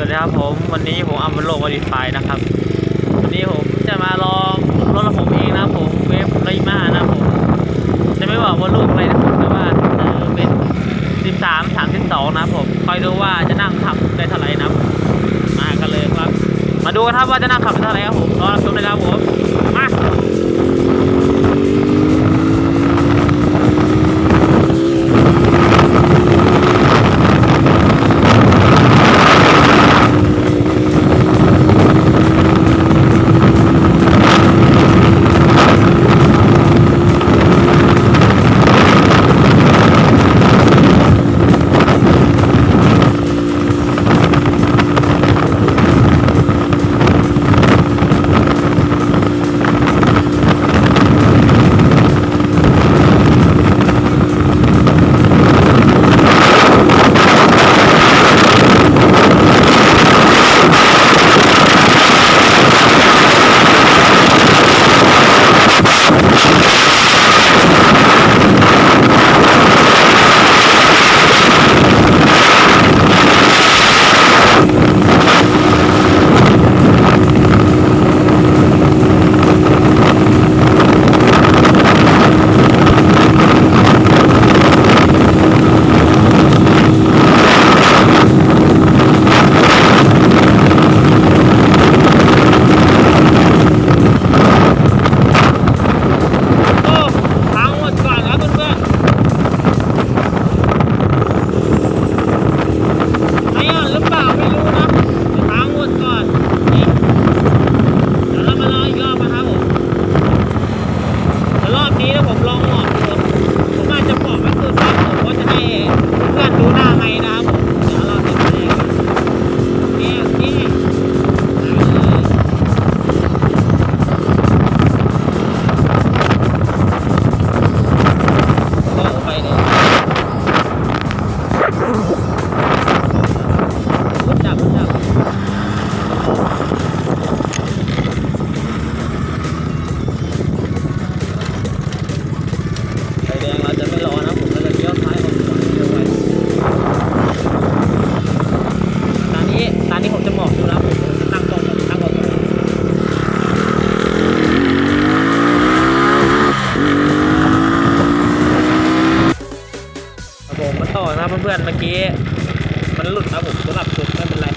วัสดีครับผมวันนี้ผมอัมโลกอดีไฟนะครับ วันนี้ผมจะมาลองรถของผมเองนะผมเวฟไรมานะผมจะไม่บอกว่าลูกอะไรนะผมแต่ว่าเออเป็น13 32นะครับผมคอยดูว่าจะนั่งขับได้เท่าไหร่นะมากันเลยครับ มาดูกันครับว่าจะนั่งขับได้เท่าไหร่ครับผมรอรับชมเลยครับผม ครับเพื่อนๆเมื่อกี้ มันหลุดนะผมสำหรับสุดไม่เป็นไร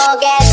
forget